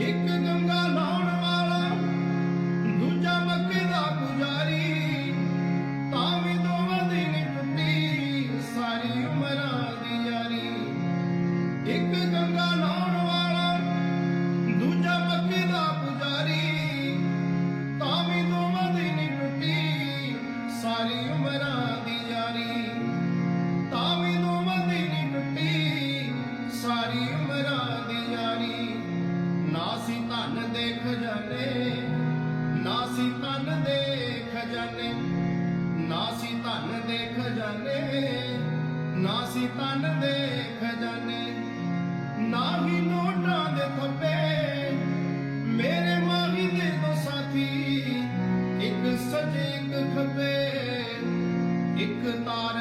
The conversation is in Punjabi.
ਇੱਕ ਗੰਗਾ ਲਾਉਣ ਵਾਲਾ, ਦੂਜਾ ਮੱਕੇ ਦਾ ਪੁਜਾਰੀ, ਤਾਂ ਵੀ ਦੋਵਾਂ ਦੀ ਨੀ ਟੁੱਟੀ ਸਾਰੀ ਉਮਰਾਂ ਦੀ ਯਾਰੀ। ਇੱਕ ਗੰਗਾ ਲਾਉਣ ਵਾਲਾ, ਦੂਜਾ ਮੱਕੇ ਦਾ ਪੁਜਾਰੀ, ਤਾਂ ਵੀ ਦੋਵਾਂ ਦੀ ਨੀ ਟੁੱਟੀ ਸਾਰੀ ਉਮਰਾਂ ਦੀ ਯਾਰੀ। ਤਾਂ ਵੀ ਦੋਵਾਂ ਦੀ ਨੀ ਟੁੱਟੀ ਸਾਰੀ ਉਮਰਾਂ ਦੀ ਯਾਰੀ। ਨਾ ਸੀ ਧਨ ਦੇ ਖਜ਼ਾਨੇ, ਨਾ ਹੀ ਨੋਟਾਂ ਦੇ ਥੱਪੇ। ਮੇਰੇ ਮਾਹੀ ਦੇ ਦੋ ਸਾਥੀ, ਇੱਕ ਸਜੇ ਇੱਕ ਇੱਕ ਤਾਰ